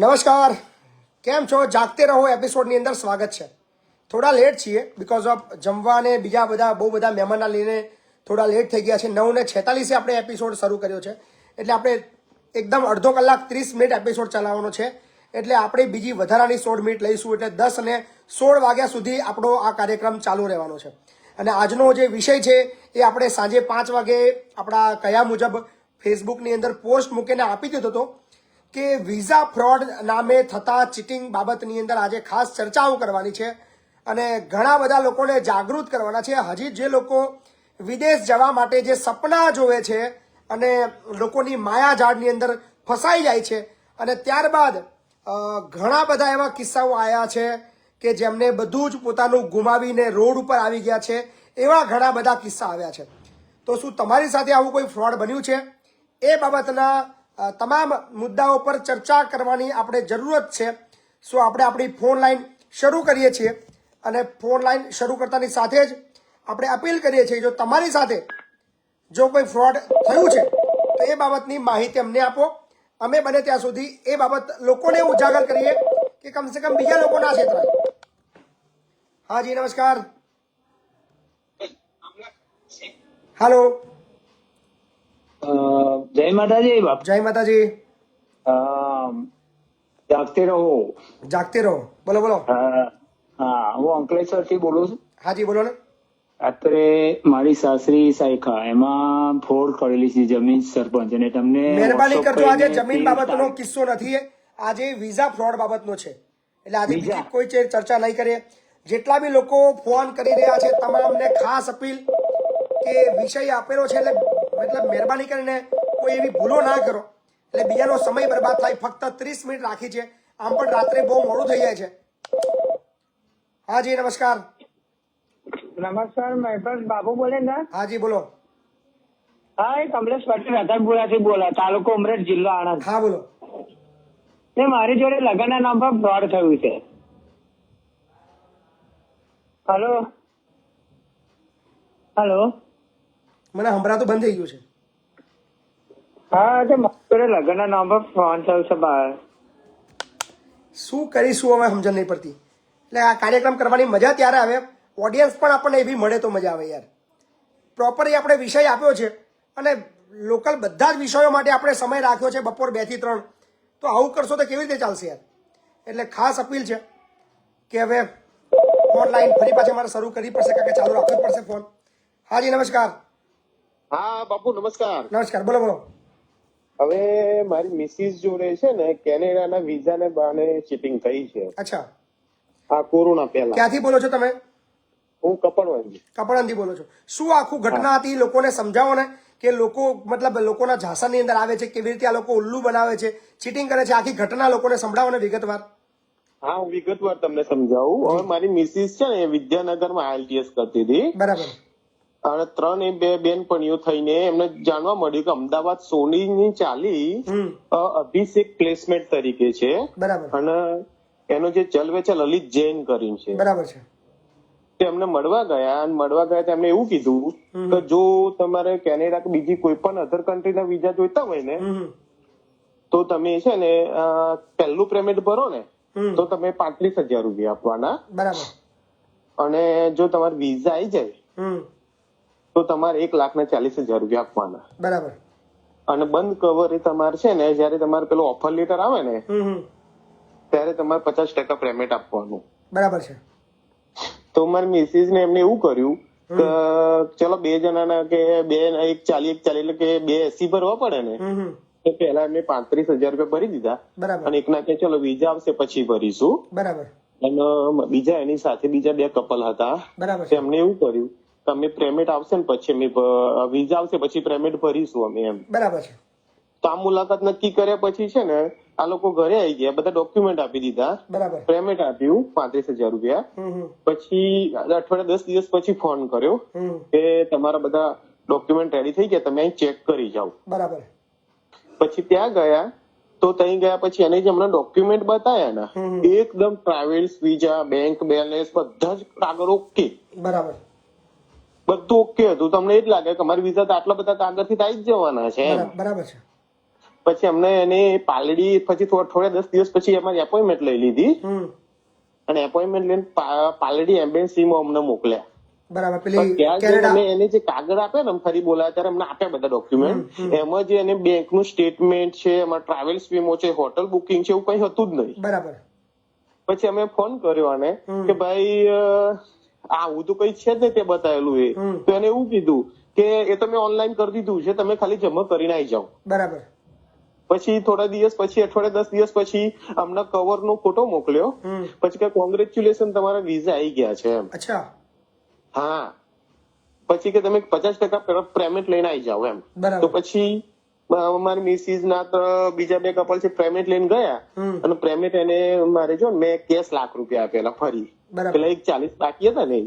નમસ્કાર. કેમ છો? જાગતે રહો. એપિસોડની અંદર સ્વાગત છે. થોડા લેટ છીએ બિકોઝ ઓફ જમવા અને બીજા બધા, બહુ બધા મહેમાનના લઈને થોડા લેટ થઈ ગયા છે. નવ ને છેતાલીસે આપણે એપિસોડ શરૂ કર્યો છે. એટલે આપણે એકદમ અડધો કલાક ત્રીસ મિનિટ એપિસોડ ચલાવવાનો છે. એટલે આપણે બીજી વધારાની સોળ મિનિટ લઈશું. એટલે દસ અને સોળ વાગ્યા સુધી આપણો આ કાર્યક્રમ ચાલુ રહેવાનો છે. અને આજનો જે વિષય છે એ આપણે સાંજે પાંચ વાગે આપણા કયા મુજબ ફેસબુકની અંદર પોસ્ટ મૂકીને આપી દીધો હતો. કે વિઝા ફ્રોડ નામે થતા ચીટિંગ બાબતની અંદર આજે ખાસ ચર્ચાઓ કરવાની છે અને ઘણા બધા લોકોને જાગૃત કરવાના છે. હજી જે લોકો વિદેશ જવા માટે જે સપના જોવે છે અને લોકોની માયાજાળની અંદર ફસાઈ જાય છે અને ત્યારબાદ ઘણા બધા એવા કિસ્સાઓ આવ્યા છે કે જેમને બધું જ પોતાનું ગુમાવીને રોડ ઉપર આવી ગયા છે એવા ઘણા બધા કિસ્સા આવ્યા છે. તો શું તમારી સાથે આવું કોઈ ફ્રોડ બન્યું છે? એ બાબતના તમામ મુદ્દાઓ પર ચર્ચા કરવાની આપણે જરૂરત છે. સો આપણે આપણી ફોન લાઈન શરૂ કરીએ છીએ અને ફોન લાઈન શરૂ કરતાની સાથે જ આપણે અપીલ કરીએ છીએ જો તમારી સાથે જો કોઈ ફ્રોડ થયું છે તો એ બાબતની માહિતી અમને આપો. અમે બને ત્યાં સુધી એ બાબત લોકોને ઉજાગર કરીએ કે કમસે કમ બીજા લોકો ના છેતરાય હા જી નમસ્કાર હાલો જય માતાજી બાપ. જય માતાજી. જાગતે રહો. જાગતે રહો. બોલો બોલો. હા હું અંકલેશ્વરથી બોલું છું. હાજી બોલો ને. અત્યારે મારી સાસરી સાયખા એમાં ફોડ કરેલી છે જમીન સરપંચ અને તમને મહેરબાની કરજો. આજે જમીન બાબતનો કિસ્સો નથી આજે વિઝા ફ્રોડ બાબતનો છે. એટલે આજે બીજી કોઈ ચર્ચા નહીં કરીએ. જેટલા બી લોકો ફોન કરી રહ્યા છે તમામને ખાસ અપીલ કે વિષય આપેલો છે એટલે મતલબ મહેરબાની કરીને કોઈ એવી ભૂલો ના કરો. એટલે બીજાનો સમય બરબાદ થાય. ફક્ત ત્રીસ મિનિટ રાખી છે. આમ પણ રાત્રે બહુ મોડું થઈ જાય છે. હાજી નમસ્કાર. નમસ્કાર મહેશ બાબુ બોલે ને? હાજી બોલો. હા એ કમલેશ પટેલ રતનપુરાથી બોલા તાલુકો ઉમરેઠ જિલ્લો આણંદ. હા બોલો. ને મારી જોડે લગ્નના નામ પર ફ્રોડ થયું છે. હલો? હલો? મને સંભળાતું બંધ થઈ ગયું છે. હા તો મારે લગ્નના નામ પર ફોન થયું છે બહાર શું કરીશું હવે સમજણ નહીં પડતી. એટલે આ કાર્યક્રમ કરવાની મજા ત્યારે આવે. ઓડિયન્સ પણ આપણને એવી મળે તો મજા આવે યાર. પ્રોપરલી આપણે વિષય આપ્યો છે અને લોકલ બધા જ વિષયો માટે આપણે સમય રાખ્યો છે બપોર બેથી ત્રણ. તો આવું કરશો તો કેવી રીતે ચાલશે યાર? એટલે ખાસ અપીલ છે કે હવે ફોન લાઈન ફરી પાછી મારે શરૂ કરવી પડશે કારણ કે ચાલુ રાખવી પડશે ફોન હાજી નમસ્કાર. હા બાપુ નમસ્કાર. નમસ્કાર બોલો બોલો. હવે મારી મિસિસ જોડે છે ને કેનેડાના વિઝાને બહાને ચીટિંગ થઈ છે. અચ્છા. હા કોરોના પહેલા. ક્યાંથી બોલો છો તમે? હું કપડવંજી. કપડાંથી બોલો છો. શું આખું ઘટના હતી? લોકોને સમજાવો ને કે લોકો મતલબ લોકોના ઝાંસાની અંદર આવે છે કેવી રીતે આ લોકો ઉલ્લુ બનાવે છે ચીટિંગ કરે છે આખી ઘટના લોકોને સંભળાવો ને વિગતવાર. હા હું વિગતવાર તમને સમજાવું. હવે મારી મિસિસ છે ને વિદ્યાનગરમાં આઈએલટીએસ કરતી હતી. બરાબર. અને ત્રણ એ બે બેનપણીઓ થઈને એમને જાણવા મળ્યું કે અમદાવાદ સોનીની ચાલી અભિષેક પ્લેસમેન્ટ તરીકે છે. અને એનો જે ચલવે છે લલિત જૈન કરીને છે. બરાબર છે. તે અમને મળવા ગયા અને મળવા ગયા એમને એવું કીધું કે જો તમારે કેનેડા કે બીજી કોઈ પણ અધર કન્ટ્રીના વિઝા જોઈતા હોય ને. તો તમે છે ને પહેલું પેમેન્ટ ભરો ને તો તમે પાંત્રીસ હજાર રૂપિયા આપવાના. બરાબર. અને જો તમારે વિઝા આવી જાય તો તમારે એક લાખ ને ચાલીસ હજાર રૂપિયા આપવાના. બરાબર. અને બંધ કવર એ તમારે છે ને જયારે તમારે પેલો ઓફર લેટર આવે ને ત્યારે તમારે પચાસ ટકા પેમેન્ટ આપવાનું. બરાબર છે. તો મારી મિસિસ ને એમને એવું કર્યું કે ચલો બે જણાના કે બે એક ચાલી એક ચાલી એટલે કે બે એસી ભરવા પડે ને તો પેલા એમને પાંત્રીસ હજાર રૂપિયા ભરી દીધા. અને અને એકના કે ચલો બીજા આવશે પછી ભરીશું. બરાબર. અને બીજા એની સાથે બીજા બે કપલ હતા. બરાબર એમને એવું કર્યું અમે પેમેન્ટ આવશે ને પછી અમે વિઝા આવશે પછી પેમેન્ટ ભરીશું અમે એમ. બરાબર છે. તો આ મુલાકાત નક્કી કર્યા પછી છે ને આ લોકો ઘરે આવી ગયા બધા ડોક્યુમેન્ટ આપી દીધા. બરાબર. પેમેન્ટ આપ્યું પાંત્રીસ હજાર રૂપિયા. પછી અઠવાડિયા દસ દિવસ પછી ફોન કર્યો કે તમારા બધા ડોક્યુમેન્ટ રેડી થઈ ગયા તમે અહીં ચેક કરી જાઓ. બરાબર. પછી ત્યાં ગયા તો ત્યાં ગયા પછી એને જે હમણાં ડોક્યુમેન્ટ બતાવ્યા ને એકદમ ટ્રાવેલ્સ વિઝા બેંક બેલેન્સ બધા જ કાગળ ઓકે બરાબર. બધું ઓકે હતું. તમને એ જ લાગે કે અમારી વિઝા તો આટલા બધા કાગળથી આવી જ જવાના છે બરાબર છે. પછી અમને એને પાલડી પછી થોડા થોડા દસ દિવસ પછી અમારી એપોઇન્ટમેન્ટ લઈ લીધી. અને એપોઇન્ટમેન્ટ લઈને પાલડી એમ્બેસીમાં અમને મોકલ્યા. બરાબર. પેલી એને જે કાગળ આપ્યા ને ફરી બોલાયા ત્યારે અમને આપ્યા બધા ડોક્યુમેન્ટ એમાં જે એને બેંકનું સ્ટેટમેન્ટ છે એમાં ટ્રાવેલ્સ વીમો છે હોટલ બુકિંગ છે એવું કઈ હતું જ નહીં. બરાબર. પછી અમે ફોન કર્યો અને કે ભાઈ અ, આવું તો કઈ છે જ નહીં તે બતાવેલું એ. તો એને એવું કીધું કે એ તમે ઓનલાઈન કરી દીધું છે તમે ખાલી જમા કરીને આવી જાઓ. બરાબર. પછી થોડા દિવસ પછી અઠવાડિયા દસ દિવસ પછી અમને કવર નો ફોટો મોકલ્યો. પછી કે કોંગ્રેચ્યુલેશન તમારા વિઝા આવી ગયા છે એમ. અચ્છા. હા. પછી કે તમે પચાસ ટકા પેમેન્ટ લઈને આવી જાઓ એમ. તો પછી મારી મિસિસ ના તો બીજા બે કપલ છે પેમેન્ટ લઈને ગયા. અને પેમેન્ટ એને મારે જો ને મેં કેશ લાખ રૂપિયા આપેલા ફરી. પેલા એક ચાલીસ બાકી હતા ને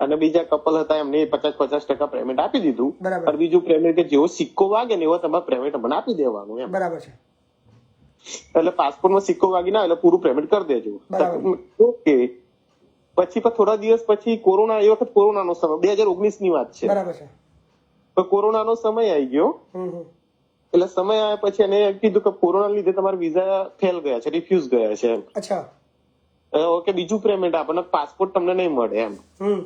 અને બીજા કપલ હતા એમને પચાસ પચાસ ટકા પેમેન્ટ આપી દીધું. પણ બીજું પેમેન્ટ કે જેવો સિક્કો વાગે ને એવો તમારે પેમેન્ટ મને આપી દેવાનું એમ. બરાબર છે. એટલે પાસપોર્ટમાં સિક્કો વાગી ના એટલે પૂરું પેમેન્ટ કરી દેજો. ઓકે. પછી પણ થોડા દિવસ પછી કોરોના એ વખત કોરોનાનો સમય બે હજાર ઓગણીસની વાત છે. બરાબર છે. તો કોરોનાનો સમય આવી ગયો. એટલે સમય આવ્યા પછી એને કીધું કે કોરોના લીધે તમારા વિઝા ફેલ ગયા છે રિફ્યુઝ ગયા છે એમ. અચ્છા. ઓકે બીજું પેમેન્ટ આપણને પાસપોર્ટ તમને નહીં મળે એમ. હમ.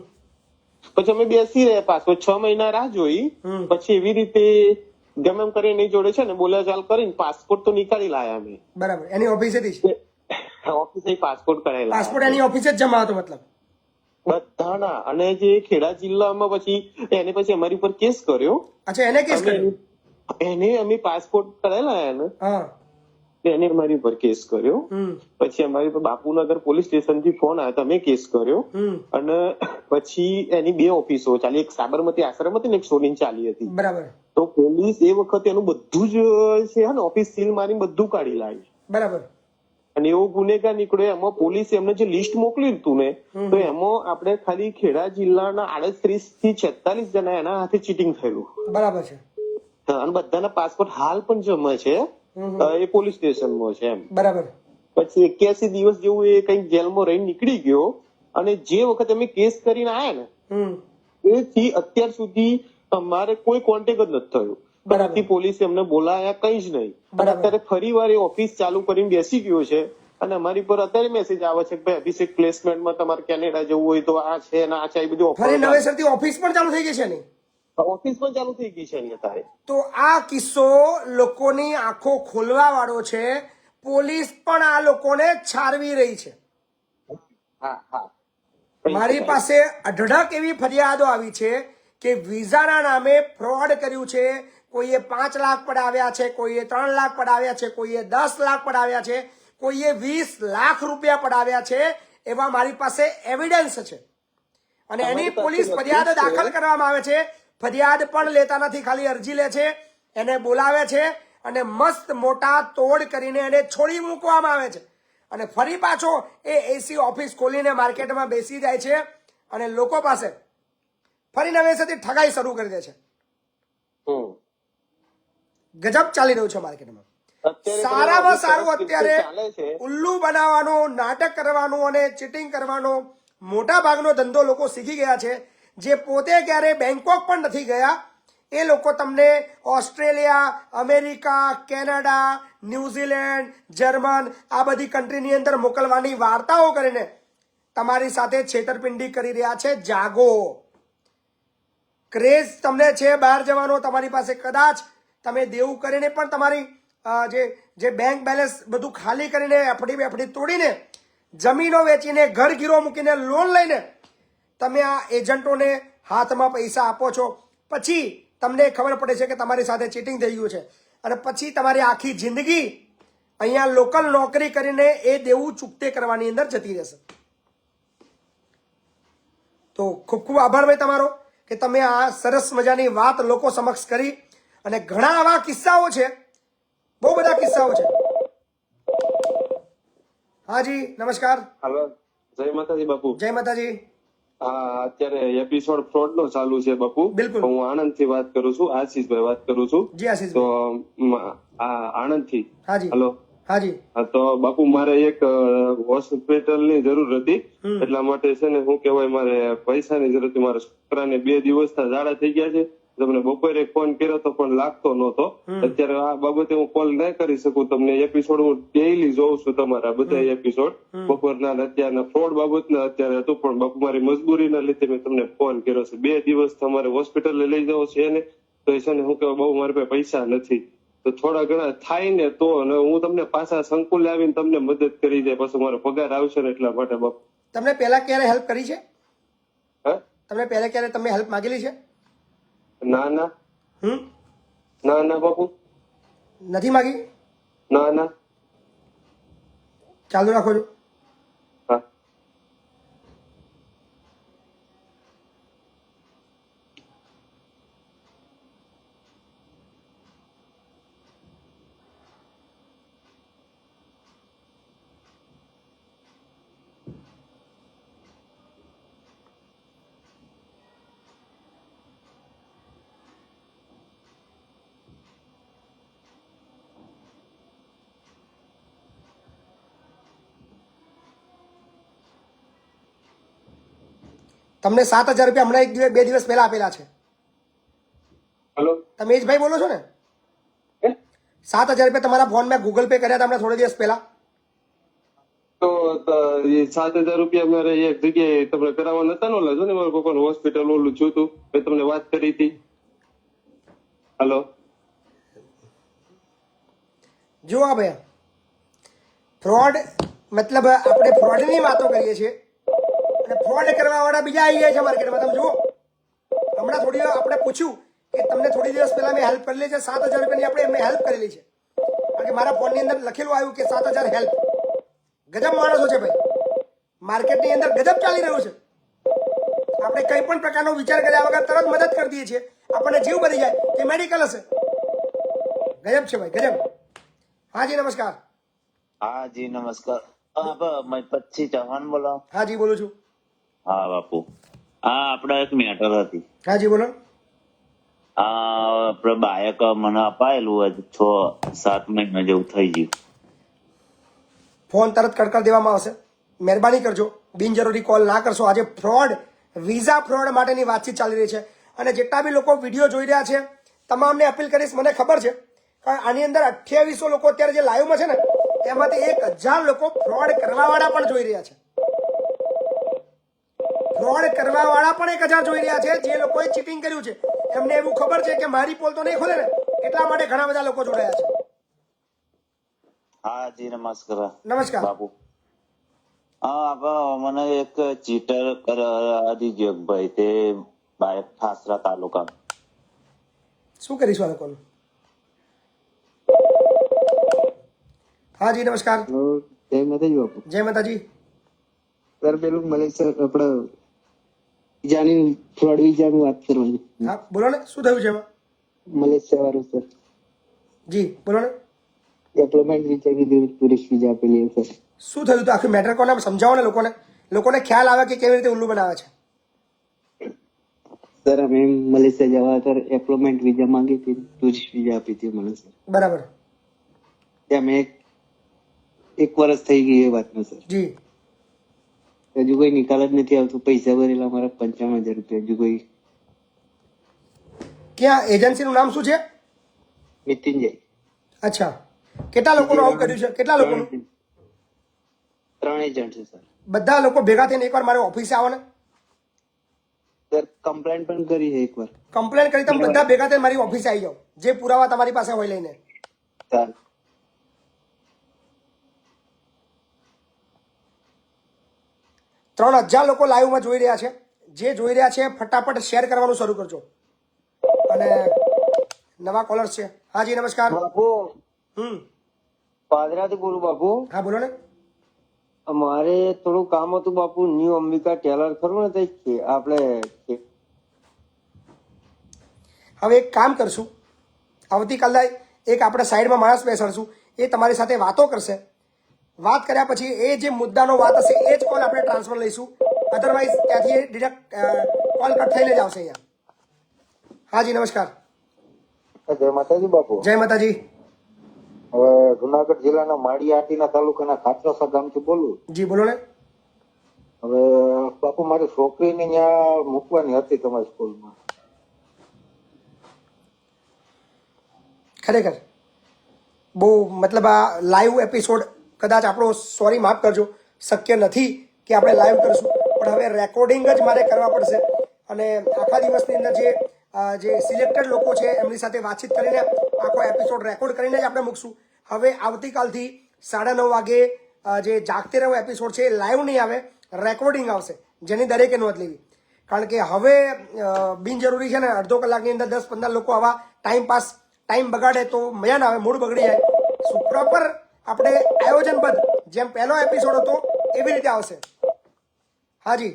પછી અમે બેસી રહ્યા પાસપોર્ટ છ મહિના રાહ જોઈ. પછી એવી રીતે ગમે એમ કરીને એની જોડે છે ને બોલ્યા ચાલ કરીને પાસપોર્ટ તો નીકાળી લાયા અમે. બરાબર. એની ઓફિસે થી ઓફિસે પાસપોર્ટ કરાયેલા પાસપોર્ટ એની ઓફિસે જ જમા હતો મતલબ? બધાના. અને જે ખેડા જિલ્લામાં પછી એને પછી અમારી ઉપર કેસ કર્યો. અચ્છા એને કેસ કર્યો? એને અમે પાસપોર્ટ કરાયેલા એને હા. એને અમારી ઉપર કેસ કર્યો. પછી અમારી ઉપર બાપુનગર પોલીસ સ્ટેશનથી ફોન આવ્યો તમે કેસ કર્યો. અને પછી એની બે ઓફિસો ચાલી એક સાબરમતી આશ્રમ હતી ને એક સોનીન ચાલી હતી. બરાબર. તો પોલીસ એ વખતે એનું બધું જ છે ને ઓફિસ સીલ મારી બધું કાઢી લાવી બરાબર. અને એવો ગુનેગાર નીકળ્યો એમાં પોલીસે એમને જે લિસ્ટ મોકલ્યું હતું ને તો એમાં આપણે ખાલી ખેડા જિલ્લાના આડત્રીસથી છેતાલીસ જણા એના હાથે ચીટિંગ થયેલું. બરાબર છે. અને બધાના પાસપોર્ટ હાલ પણ જમા છે. એ પોલીસ સ્ટેશનમાં છે એમ. બરાબર. પછી એક્યાસી દિવસ જેવું એ કંઈક જેલમાં રહી નીકળી ગયો અને જે વખત અમે કેસ કરીને આયા ને એથી અત્યાર સુધી અમારે કોઈ કોન્ટેક જ નથી થયો. બરાબર. પોલીસે અમને બોલાયા કઈ જ નહીં. અત્યારે ફરી વાર એ ઓફિસ ચાલુ કરીને બેસી ગયો છે અને અમારી પર અત્યારે મેસેજ આવે છે કે ભાઈ અભિષેક પ્લેસમેન્ટમાં તમારે કેનેડા જવું હોય તો આ છે અને આ છે એ બધું ઓફિસ પણ ચાલુ થઈ ગઈ છે નહીં ઓફિસ પણ ચાલુ થઈ ગઈ છે એની અત્યારે તો આ કિસ્સો લોકોની આંખો ખોલવા વાળો છે. પોલીસ પણ આ લોકોને છારવી રહી છે. હા હા. મારી પાસે અઢળક એવી ફરિયાદો આવી છે કે વિઝાના નામે ફ્રોડ કર્યું છે. કોઈએ પાંચ લાખ પડાવ્યા છે કોઈએ ત્રણ લાખ પડાવ્યા છે કોઈએ દસ લાખ પડાવ્યા છે કોઈએ વીસ લાખ રૂપિયા પડાવ્યા છે. એવા મારી પાસે એવિડન્સ છે. અને એની પોલીસ ફરિયાદ દાખલ કરવામાં આવે છે. ફરિયાદ પણ લેતા નથી ખાલી અરજી લે છે એને બોલાવે છે અને મસ્ત મોટા તોડ કરીને એને છોડી મૂકવામાં આવે છે. અને ફરી પાછો એ એસી ઓફિસ ખોલીને માર્કેટમાં બેસી જાય છે અને લોકો પાસે ફરી નવેસરથી ઠગાઈ શરૂ કરી દે છે. હમ. ગજબ ચાલી રહ્યું છે માર્કેટમાં. સારામાં સારું અત્યારે ઉલ્લુ બનાવવાનું નાટક કરવાનું અને ચીટિંગ કરવાનો મોટા ભાગનો ધંધો લોકો શીખી ગયા છે. જે પોતે ક્યારે બેંકોક પણ નથી ગયા, એ લોકો તમને Australia, America, Canada, New Zealand, German, આ બધી કન્ટ્રીની અંદર મોકલવાની વાર્તાઓ કરીને તમારી સાથે છેતરપિંડી કરી રહ્યા છે. જાગો. ક્રેઝ તમને છે બહાર જવાનો, તમારી પાસે કદાચ તમે દેવું કરીને પણ તમારી જે જે બેંક બેલેન્સ બધું ખાલી કરીને એફડી બેફડી તોડીને જમીનો વેચીને ઘર ગીરો મૂકીને લોન લઈને તમે આ એજન્ટોને હાથમાં પૈસા આપો છો. પછી તમને ખબર પડે છે કે તમારી સાથે ચીટિંગ થઈ ગયું છે. અને પછી તમારી આખી જિંદગી અહીંયા લોકલ નોકરી કરીને એ દેવું ચૂકતે કરવાની અંદર જતી રહેશે. તો ખૂબ ખૂબ આભાર ભાઈ તમારો કે તમે આ સરસ મજાની વાત લોકો સમક્ષ કરી. અને ઘણા આવા કિસ્સાઓ છે. બહુ બધા કિસ્સાઓ છે. હાજી નમસ્કાર. હલો જય માતાજી બાપુ. જય માતાજી. અત્યારે એપિસોડ ફ્રોડ નો ચાલુ છે બપુ. હું આણંદથી વાત કરું છું આશીષભાઈ વાત કરું છું. તો આ આણંદથી હેલો. હાજી. હા તો બાપુ મારે એક હોસ્પિટલની જરૂર હતી. એટલા માટે છે ને હું કેવાય મારે પૈસાની જરૂર હતી. મારા છોકરાને બે દિવસના ઝાડા થઈ ગયા છે. તમને બપોરે ફોન કર્યો તો પણ લાગતો નહોતો. અત્યારે આ બાબતે હું કોલ ના કરી શકું તમને એપિસોડ હું ડેઈલી જોઉં છું તમારા બધા એપિસોડ બપોરના અત્યારના ફ્રોડ બાબતના અત્યારે હતું પણ મારી મજબૂરીના લીધે મેં તમને ફોન કર્યો છે. બે દિવસ તમારે હોસ્પિટલે લઈ જવો છે ને તો એ છે ને હું કેવા બહુ મારી પાસે પૈસા નથી. તો થોડા ઘણા થાય ને તો અને હું તમને પાછા સંકુલ આવીને તમને મદદ કરી દે પછી મારો પગાર આવશે ને એટલા માટે બાપુ. તમને પહેલા ક્યારે હેલ્પ કરી છે? હા? તમને પહેલા ક્યારે તમે હેલ્પ માંગેલી છે? ના ના હમ? ના ના બાપુ? નથી માગી? ના ના ચાલુ રાખો છો તમને સાત હજાર રૂપિયા હમણાં એક દિવસ બે દિવસ પહેલા આપેલા છે. હલો? તમે જ ભાઈ બોલો છો ને? સાત હજાર રૂપિયા તમારા ફોન મેં ગૂગલ પે કર્યા હતા હમણાં થોડા દિવસ પહેલા. તો સાત હજાર રૂપિયા મારે એક જગ્યાએ તમને કરાવવા નતા નો લાજો ને મારા પપ્પાનું હોસ્પિટલ ઓલું જોયું તું મેં તમને વાત કરી હતી. હલો? જુઓ ભાઈ ફ્રોડ મતલબ આપણે ફ્રોડની વાતો કરીએ છીએ. અને ફ્રોડ કરવા વાળા બીજા આવી જાય છે માર્કેટમાં તમે જુઓ. હમણાં થોડી આપણે પૂછ્યું કે તમને થોડી દિવસ પહેલા મેં હેલ્પ કરેલી છે સાત હજાર રૂપિયાની આપણે મેં હેલ્પ કરેલી છે. કારણ કે મારા ફોનની અંદર લખેલું આવ્યું કે સાત હજાર હેલ્પ ગજબ માણસો છે ભાઈ. માર્કેટની અંદર ગજબ ચાલી રહ્યું છે. આપણે કંઈ પણ પ્રકારનો વિચાર કર્યા વગર તરત મદદ કરી દઈએ છીએ. આપણને જીવ બની જાય કે મેડિકલ હશે. ગજબ છે ભાઈ ગજબ. હા જી નમસ્કાર. હા જી નમસ્કાર મેં ચૌહાણ બોલો. હા જી બોલું છું. હા બાપુ. હા આપણે એક મેટર હતી. હાજી બોલો. આ આપણે બાયક મને અપાયેલું હોય છ સાત મહિના જેવું થઈ ગયું. ફોન તરત કડકડ દેવામાં આવશે. મહેરબાની કરજો. બિનજરૂરી કોલ ના કરશો. આજે ફ્રોડ વિઝા ફ્રોડ માટેની વાતચીત ચાલી રહી છે. અને જેટલા બી લોકો વીડિયો જોઈ રહ્યા છે તમામને અપીલ કરીશ. મને ખબર છે કારણ આની અંદર અઠ્યાવીસો લોકો અત્યારે જે લાઈવમાં છે ને એમાંથી એક હજાર લોકો ફ્રોડ કરવાવાળા પણ જોઈ રહ્યા છે. ફ્રોડ કરવાવાળા પણ એક હજાર જોઈ રહ્યા છે. જે લોકોએ ચીટિંગ કર્યું છે. એમને એવું ખબર છે કે મારી પોલ તો નહીં ખોલે ને? એટલા માટે ઘણા બધા લોકો જોડાયા છે? હા જી નમસ્કાર. નમસ્કાર. બાપુ. હા આપણે મને એક ચીટર ભાઈ. તે ઠાસરા તાલુકા શું કરીશું આ લોકોનું? હા જી નમસ્કાર. જય માતાજી બાપુ. જય માતાજી. સર પેલું મલેશિયા આપડે વિઝાની ફ્રોડ વિઝાની વાત કરવાની હા બોલો ને શું થયું છે એમાં મલેશિયા વાળું સર જી બોલો ને એમ્પ્લોયમેન્ટ વિઝા કીધું ટુરિસ્ટ વિઝા આપેલી સર શું થયું તો આખું મેટર કોને સમજાવો ને લોકોને લોકોને ખ્યાલ આવે કે કેવી રીતે ઉલ્લુ બનાવે છે સર અમે મલેશિયા જવા સર એમ્પ્લોયમેન્ટ વિઝા માંગી હતી ટુરિસ્ટ વિઝા આપી હતી મને સર બરાબર ત્યાં મેં એક- એક વર્ષ થઈ ગઈ એ વાતમાં સર જી હજુ કોઈ નિકાલ જ નથી આવતો. પૈસા ભરેલા મારા પંચાવન હજાર રૂપિયા. હજુ કોઈ. ક્યાં? એજન્સીનું નામ શું છે? નીતિન અચ્છા. કેટલા લોકોનું આવું કર્યું છે? કેટલા લોકોનું? ત્રણ એજન્ટ છે સર. બધા લોકો ભેગા થઈને એકવાર મારે ઓફિસે આવો ને સર કમ્પ્લેન પણ કરી છે એકવાર. કમ્પ્લેન કરી તમે બધા ભેગા થઈને મારી ઓફિસે આવી જાઓ. જે પુરાવા તમારી પાસે હોય લઈને. સર ત્રણ હજાર લોકો લાઈવમાં જોઈ રહ્યા છે. જે જોઈ રહ્યા છે ફટાફટ શેર કરવાનું શરૂ કરજો. અને નવા કોલર્સ છે. હાજી નમસ્કાર. બાપુ. હમ. પાદરાથી બોલું બાપુ. હા બોલો ને. મારે થોડું કામ હતું બાપુ ન્યુ અંબિકા ટેલર ખરું ને તે આપણે હવે એક કામ કરશું. આવતીકાલે એક આપણે સાઈડમાં માણસ બેસાડશું. એ તમારી સાથે વાતો કરશે. વાત કર્યા પછી એ જે મુદ્દાનો વાત હશે એ જ કોલ આપણે ટ્રાન્સફર લઈશું. અધરવાઇઝ ત્યાંથી ડિરેક્ટ કોલ કટ થઈને જ આવશે અહીંયા. હાજી નમસ્કાર. જય માતાજી બાપુ. જય માતાજી. હવે જુનાગઢ જિલ્લાના માળીયાટીના તાલુકાના ખાચરાસા ગામથી બોલું. જી બોલો ને. હવે બાપુ મારી છોકરીને ત્યાં મૂકવાની હતી તમારી સ્કૂલમાં. ખરેખર. બહુ મતલબ આ લાઈવ એપિસોડ કદાચ આપણો સોરી માફ કરજો, શક્ય નથી કે આપણે લાઈવ કરશું. પણ હવે રેકોર્ડિંગ જ મારે કરવા પડશે. અને આખા દિવસની અંદર જે જે સિલેક્ટેડ લોકો છે, એમની સાથે વાતચીત કરીને આખો એપિસોડ રેકોર્ડ કરીને જ આપણે મૂકશું. હવે આવતીકાલથી સાડા નવ વાગે જે જાગતે રહો એપિસોડ છે, એ લાઈવ નહીં આવે રેકોર્ડિંગ આવશે. જેની દરેકે નોંધ લેવી. કારણ કે હવે બિનજરૂરી છે ને, અડધો કલાકની અંદર દસ પંદર લોકો આવા ટાઈમ પાસ ટાઈમ બગાડે તો મજા ના આવે, મૂડ બગડી જાય. પ્રોપર આપણે આયોજનબદ્ધ જેમ પહેલો એપિસોડ હતો એવી રીતે આવશે. હાજી.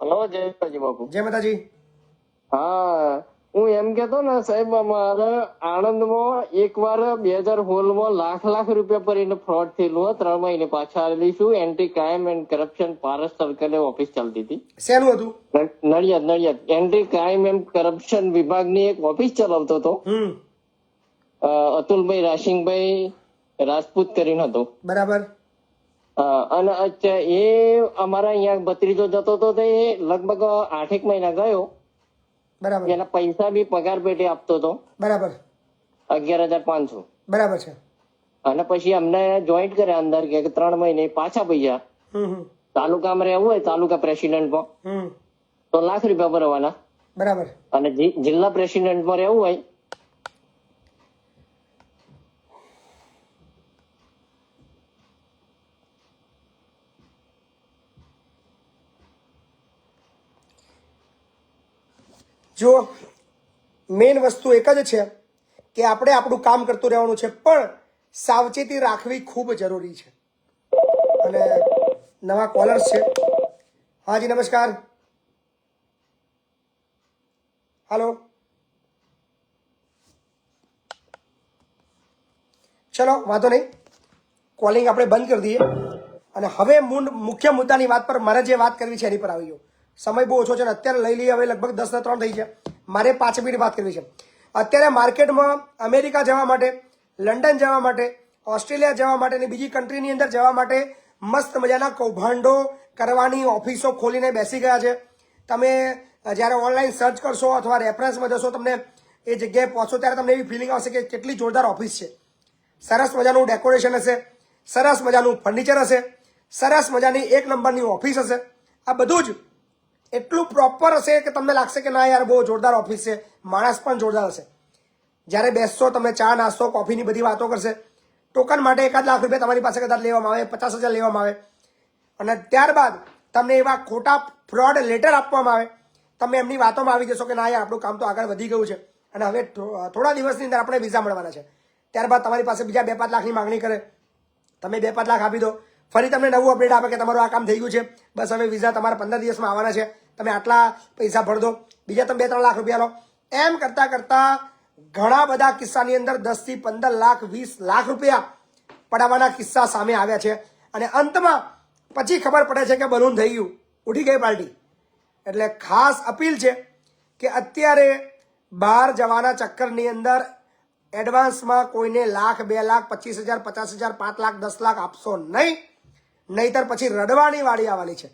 હલો જય માતાજી બાપુ. જય માતાજી. હા હું એમ કેતો ને સાહેબ અમારે આણંદમાં એકવાર બે હજાર સોળમાં લાખ લાખ રૂપિયા પર એને ફ્રોડ થયેલું ત્રણ મહિને પાછા આવેલીશું anti crime and corruption Paras સર્કલે office ચાલતી હતી. શેનું હતું? Nadiad Nadiad. Anti crime and corruption વિભાગની એક ઓફિસ ચલાવતો હતો. અતુલભાઈ રાશિંગભાઈ રાજપૂત કરીને હતો. બરાબર. અને અચ્છા એ અમારા અહીંયા ભત્રીજો જતો હતો તો એ લગભગ આઠેક મહિના ગયો. બરાબર. એના પૈસા બી પગાર પેટે આપતો હતો. બરાબર. અગિયાર હજાર પાંચસો. બરાબર છે. અને પછી અમને જોઈન્ટ કર્યા અંદર કે ત્રણ મહિને પાછા પૈસા તાલુકામાં રહેવું હોય તાલુકા પ્રેસિડેન્ટમાં. તો લાખ રૂપિયા ભરવાના. બરાબર. અને જિલ્લા પ્રેસિડેન્ટમાં રહેવું હોય જો મેઇન વસ્તુ એક જ છે કે આપણે આપણું કામ કરતું રહેવાનું છે, પણ સાવચેતી રાખવી ખૂબ જરૂરી છે. અને નવા કોલર્સ છે. હાજી નમસ્કાર. હાલો ચલો, વાંધો નહીં. કોલિંગ આપણે બંધ કરી દઈએ. અને હવે મુખ્ય મુદ્દાની વાત પર મારે જે વાત કરવી છે એની પર આવી ગયો. સમય બહુ ઓછો છે અને અત્યારે લઈ લઈએ હવે લગભગ દસ ને ત્રણ થઈ છે મારે પાંચ મિનિટ વાત કરવી છે. અત્યારે માર્કેટમાં અમેરિકા જવા માટે, લંડન જવા માટે, ઓસ્ટ્રેલિયા જવા માટે અને બીજી કન્ટ્રીની અંદર જવા માટે મસ્ત મજાના કૌભાંડો કરવાની ઓફિસો ખોલીને બેસી ગયા છે. તમે જ્યારે ઓનલાઈન સર્ચ કરશો અથવા રેફરન્સમાં જશો, તમને એ જગ્યાએ પહોંચો ત્યારે તમને એવી ફિલિંગ આવશે કે કેટલી જોરદાર ઓફિસ છે. સરસ મજાનું ડેકોરેશન હશે, સરસ મજાનું ફર્નિચર હશે, સરસ મજાની એક નંબરની ઓફિસ હશે. આ બધું જ એટલું પ્રોપર હશે કે તમને લાગશે કે ના યાર, બહુ જોરદાર ઓફિસ છે. માણસ પણ જોરદાર હશે. જ્યારે બેસશો, તમે ચા નાસ્તો, કોફીની બધી વાતો કરશે. ટોકન માટે એકાદ લાખ રૂપિયા તમારી પાસે કદાચ લેવામાં આવે, પચાસ હજાર લેવામાં આવે. અને ત્યારબાદ તમને એવા ખોટા ફ્રોડ લેટર આપવામાં આવે. તમે એમની વાતોમાં આવી જશો કે ના યાર, આપણું કામ તો આગળ વધી ગયું છે. અને હવે થોડા દિવસની અંદર આપણે વિઝા મળવાના છે. ત્યારબાદ તમારી પાસે બીજા બે પાંચ લાખની માગણી કરે. તમે બે પાંચ લાખ આપી દો. ફરી તમને નવું અપડેટ આપે કે તમારું આ કામ થઈ ગયું છે. બસ હવે વિઝા તમારા પંદર દિવસમાં આવવાના છે. તમે આટલા પૈસા ભર દો. બીજા તમે બે ત્રણ લાખ રૂપિયા લો. એમ કરતા કરતા ઘણા બધા કિસ્સાની અંદર દસથી પંદર લાખ, વીસ લાખ રૂપિયા પડાવવાના કિસ્સા સામે આવ્યા છે. અને અંતમાં પછી ખબર પડે છે કે બલૂન થઈ ગયું. ઉઠી ગઈ પાર્ટી એટલે ખાસ અપીલ છે કે અત્યારે બહાર જવાના ચક્કરની અંદર એડવાન્સમાં કોઈને લાખ, બે લાખ, પચીસ હજાર, પચાસ હજાર, પાંચ લાખ, દસ લાખ આપશો નહીં. નહીતર પછી રડવાની વાળી આવવાની છે.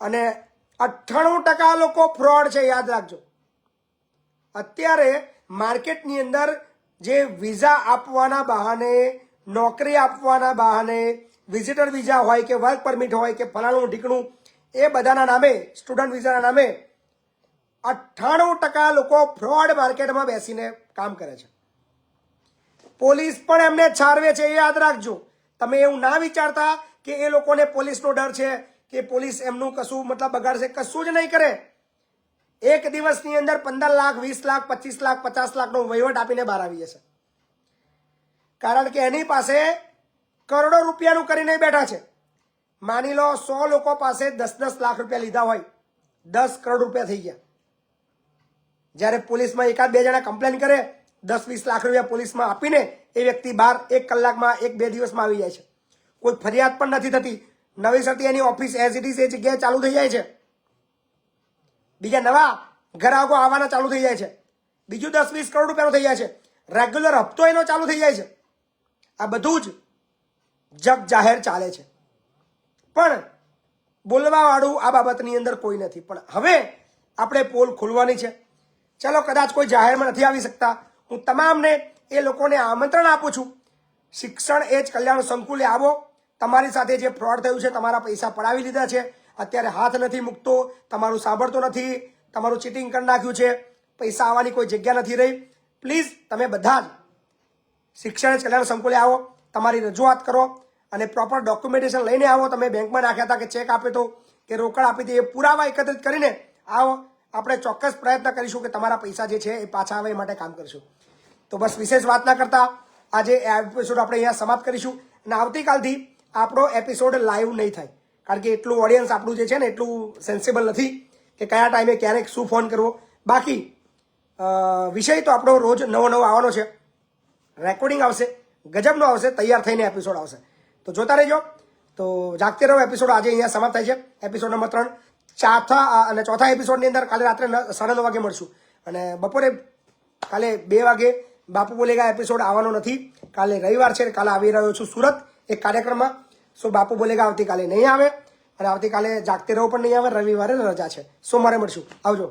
અને અઠ્ઠાણું ટકા લોકો ફ્રોડ છે, યાદ રાખજો. અત્યારે માર્કેટની અંદર જે વિઝા આપવાના બહાને, નોકરી આપવાના બહાને વિઝિટર વિઝા હોય કે વર્ક પરમિટ હોય કે ફલાણું, ઢીકણું, એ બધાના નામે સ્ટુડન્ટ વિઝાના નામે અઠ્ઠાણું ટકા લોકો ફ્રોડ માર્કેટમાં બેસીને કામ કરે છે. પોલીસ પણ એમને છારવે છે, એ યાદ રાખજો. તમે એવું ના વિચારતા કે એ લોકોને પોલીસનો ડર છે કે પોલીસ એમનું કશું મતલબ બગાડશે? કશું જ નહીં કરે. એક દિવસની અંદર પંદર લાખ, વીસ લાખ, પચીસ લાખ, પચાસ લાખનો વહીવટ આપીને બહાર આવી જશે કારણ કે એની પાસે કરોડો રૂપિયાનું કરીને બેઠા છે. માની લો સો લોકો પાસે દસ દસ લાખ રૂપિયા લીધા હોય. દસ કરોડ રૂપિયા થઈ ગયા. જ્યારે પોલીસમાં એકાદ બે જણા કમ્પ્લેન કરે, દસ વીસ લાખ રૂપિયા પોલીસમાં આપીને એ વ્યક્તિ બહાર એક કલાકમાં, એક બે દિવસમાં આવી જાય છે. કોઈ ફરિયાદ પણ નથી થતી. નવેસરથી એની ઓફિસ એઝ ઇટ ઇઝ એ જગ્યાએ ચાલુ થઈ જાય છે. બીજા નવા ગ્રાહકો આવવાના ચાલુ થઈ જાય છે. બીજું દસ વીસ કરોડ રૂપિયાનો થઈ જાય છે. રેગ્યુલર હપ્તો એનો ચાલુ થઈ જાય છે. આ બધું જ જગ જાહેર ચાલે છે. પણ બોલવાવાળું આ બાબતની અંદર કોઈ નથી. પણ હવે આપણે પોલ ખોલવાની છે. ચલો કદાચ કોઈ જાહેરમાં નથી આવી શકતા. હું તમામને એ લોકોને આમંત્રણ આપું છું. શિક્ષણ એ જ કલ્યાણ સંકુલે આવો. તમારી સાથે જે ફ્રોડ થયું છે, તમારા પૈસા પડાવી લીધા છે. અત્યારે હાથ નથી મૂકતો, તમારું સાંભળતો નથી, તમારું ચીટિંગ કરી નાખ્યું છે. પૈસા આવવાની કોઈ જગ્યા નથી રહી. પ્લીઝ તમે બધા જ શિક્ષણ કલ્યાણ સંકુલે આવો, તમારી રજૂઆત કરો અને પ્રોપર ડોક્યુમેન્ટેશન લઈને આવો. તમે બેંકમાં નાખ્યા હતા કે ચેક આપ્યો તો, કે રોકડ આપી હતી એ પુરાવા એકત્રિત કરીને આવો. આપણે ચોક્કસ પ્રયત્ન કરીશું કે તમારા પૈસા જે છે એ પાછા આવે માટે કામ કરીશું. તો બસ વિશેષ વાત ના કરતા. આજે એપિસોડ આપણે અહીંયા સમાપ્ત કરીશું. અને આવતીકાલથી આપણો એપિસોડ લાઈવ નહીં થાય. કારણ કે એટલું ઓડિયન્સ આપણું જે છે ને, એટલું સેન્સિબલ નથી કે કયા ટાઈમે ક્યારેક શું ફોન કરવો. બાકી વિષય તો આપણો રોજ નવો નવો આવવાનો છે. રેકોર્ડિંગ આવશે, ગજબનો આવશે, તૈયાર થઈને એપિસોડ આવશે. તો જોતા રહેજો. તો જાગતે રહો એપિસોડ આજે અહીંયા સમાપ્ત થાય છે. એપિસોડ નંબર ત્રણ, ચોથા અને ચોથા એપિસોડની અંદર કાલે રાત્રે સાડા નવ વાગે મળશું. અને બપોરે, કાલે બે વાગે બાપુ બોલેગા એપિસોડ આવવાનો નથી. કાલે રવિવાર છે, કાલે આવી રહ્યો છું સુરત. એક કાર્યક્રમમાં સો બાપુ બોલેગા આવતીકાલે નહીં આવે અને આવતીકાલે જાગતે રહો પણ નહીં આવે, રવિવારે રજા છે. સોમવારે મળશું. આવજો.